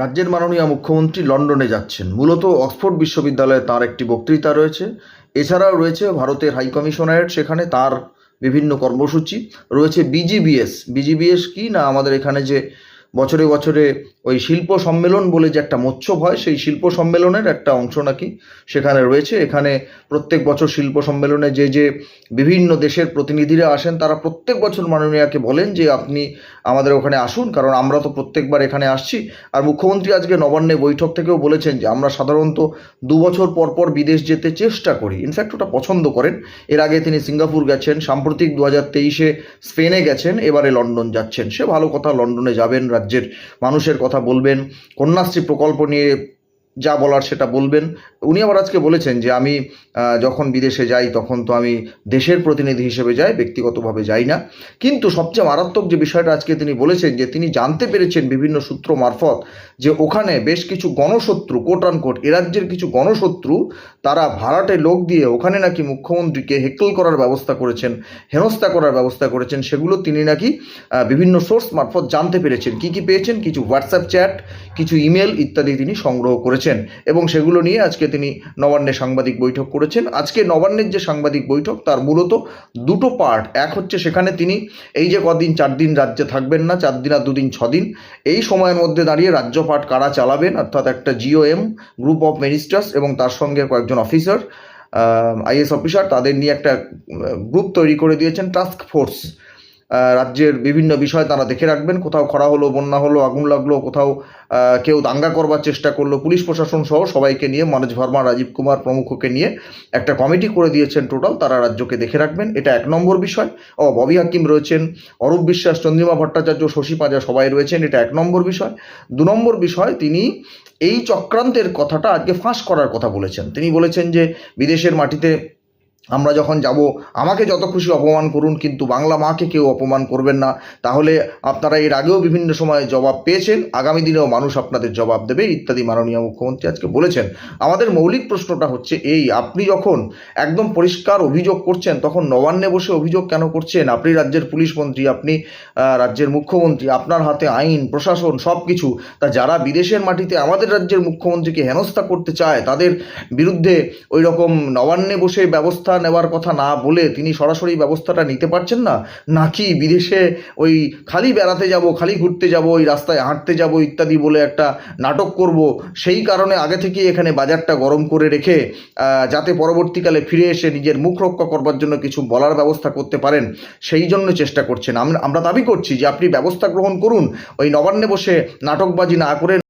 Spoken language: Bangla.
রাজ্যের মাননীয় মুখ্যমন্ত্রী লন্ডনে যাচ্ছেন। মূলত অক্সফোর্ড বিশ্ববিদ্যালয়ে তার একটি বক্তৃতা রয়েছে। এছাড়াও রয়েছে ভারতের হাই কমিশনারেট, সেখানে তার বিভিন্ন কর্মসূচি। রয়েছে বিজিবিএস। বিজিবিএস কি না? আমাদের এখানে যে বছরে বছরে ওই শিল্প সম্মেলন বলে যে একটা মৎস্য হয়, সেই শিল্প সম্মেলনের একটা অংশ নাকি সেখানে রয়েছে। এখানে প্রত্যেক বছর শিল্প সম্মেলনে যে যে বিভিন্ন দেশের প্রতিনিধিরা আসেন, তারা প্রত্যেক বছর মাননীয়াকে বলেন যে, আপনি আমাদের ওখানে আসুন, কারণ আমরা তো প্রত্যেকবার এখানে আসছি। আর মুখ্যমন্ত্রী আজকে নবান্নে বৈঠক থেকেও বলেছেন যে, আমরা সাধারণত দু বছর পর পর বিদেশ যেতে চেষ্টা করি। ইনফ্যাক্ট ওটা পছন্দ করেন। এর আগে তিনি সিঙ্গাপুর গেছেন, সাম্প্রতিক দু হাজার তেইশে স্পেনে গেছেন, এবারে লন্ডন যাচ্ছেন। সে ভালো কথা, লন্ডনে যাবেন রাজ্যের মানুষের কথা বলবেন কন্যাশ্রী প্রকল্প নিয়ে যা বলার সেটা বলবেন। উনি আবার আজকে বলেছেন যে আমি যখন বিদেশে যাই তখন তো আমি দেশের প্রতিনিধি হিসেবে যাই, ব্যক্তিগতভাবে যাই না। কিন্তু সবচেয়ে মারাত্মক যে বিষয়টা আজকে তিনি বলেছেন যে তিনি জানতে পেরেছেন বিভিন্ন সূত্র মারফত যে ওখানে বেশ কিছু গণশত্রু কোট কোট এ রাজ্যের কিছু গণশত্রু তারা ভাড়াটে লোক দিয়ে ওখানে নাকি মুখ্যমন্ত্রীকে হেকল করার ব্যবস্থা করেছেন, হেনস্থা করার ব্যবস্থা করেছেন, সেগুলো তিনি নাকি বিভিন্ন সোর্স মারফত জানতে পেরেছেন। কি কি পেয়েছেন? কিছু হোয়াটসঅ্যাপ চ্যাট কিছু ইমেল ইত্যাদি তিনি সংগ্রহ করেছেন। এবং সেগুলো নিয়ে আজকে তিনি নবান্নে সাংবাদিক বৈঠক করেছেন। আজকে নবান্নের যে সাংবাদিক বৈঠক, তার মূলত দুটো পার্ট এক হচ্ছে সেখানে তিনি এই যে কদিন, চার দিন রাজ্যে থাকবেন না, চার দিন আর দুদিন ছদিন এই সময়ের মধ্যে দাঁড়িয়ে রাজ্য রাজ্যপাট কারা চালাবেন? অর্থাৎ একটা জিওএম গ্রুপ অফ মিনিস্টার্স এবং তার সঙ্গে কয়েকজন অফিসার আইএস অফিসার তাদের নিয়ে একটা গ্রুপ তৈরি করে দিয়েছেন টাস্ক ফোর্স রাজ্যের বিভিন্ন বিষয় তারা দেখে রাখবেন। কোথাও খরা হলো, বন্যা হলো, আগুন লাগল, কোথাও কেউ দাঙ্গা করবার চেষ্টা করল। পুলিশ প্রশাসন সহ সবাইকে নিয়ে, মনোজ ভার্মা, রাজীব কুমার প্রমুখকে নিয়ে একটা কমিটি করে দিয়েছেন টোটাল। তারা রাজ্যকে দেখে রাখবেন। এটা এক নম্বর বিষয়। ও, ববি হাকিম রয়েছেন, অরূপ বিশ্বাস, চন্দ্রিমা ভট্টাচার্য, শশী পাঁজা সবাই রয়েছেন। এটা এক নম্বর বিষয়। দু নম্বর বিষয়, তিনি এই চক্রান্তের কথাটা আজকে ফাঁস করার কথা বলেছেন। তিনি বলেছেন যে, বিদেশের মাটিতে আমরা যখন যাব, আমাকে যত খুশি অপমান করুন, কিন্তু বাংলা মাকে কেউ অপমান করবেন না। তাহলে আপনারা এর আগেও বিভিন্ন সময় জবাব পেয়েছেন, আগামী দিনেও মানুষ আপনাদের জবাব দেবে, ইত্যাদি মাননীয় মুখ্যমন্ত্রী আজকে বলেছেন। আমাদের মৌলিক প্রশ্নটা হচ্ছে এই, আপনি যখন একদম পরিষ্কার অভিযোগ করছেন, তখন নবান্নে বসে অভিযোগ কেন করছেন? আপনি রাজ্যের পুলিশ মন্ত্রী, আপনি রাজ্যের মুখ্যমন্ত্রী, আপনার হাতে আইন, প্রশাসন সব কিছু তা যারা বিদেশের মাটিতে আমাদের রাজ্যের মুখ্যমন্ত্রীকে হেনস্থা করতে চায়, তাদের বিরুদ্ধে ওই রকম নবান্নে বসে ব্যবস্থা নেওয়ার কথা না বলে তিনি সরাসরি ব্যবস্থাটা নিতে পারছেন না? নাকি বিদেশে ওই খালি বেড়াতে যাব, খালি ঘুরতে যাব, ওই রাস্তায় হাঁটতে যাব ইত্যাদি বলে একটা নাটক করব, সেই কারণে আগে থেকেই এখানে বাজারটা গরম করে রেখে যাতে পরবর্তীকালে ফিরে এসে নিজের মুখ রক্ষা করবার জন্য কিছু বলার ব্যবস্থা করতে পারেন, সেই জন্য চেষ্টা করছেন। আমরা দাবি করছি যে আপনি ব্যবস্থা গ্রহণ করুন, ওই নবান্নে বসে নাটকবাজি না করে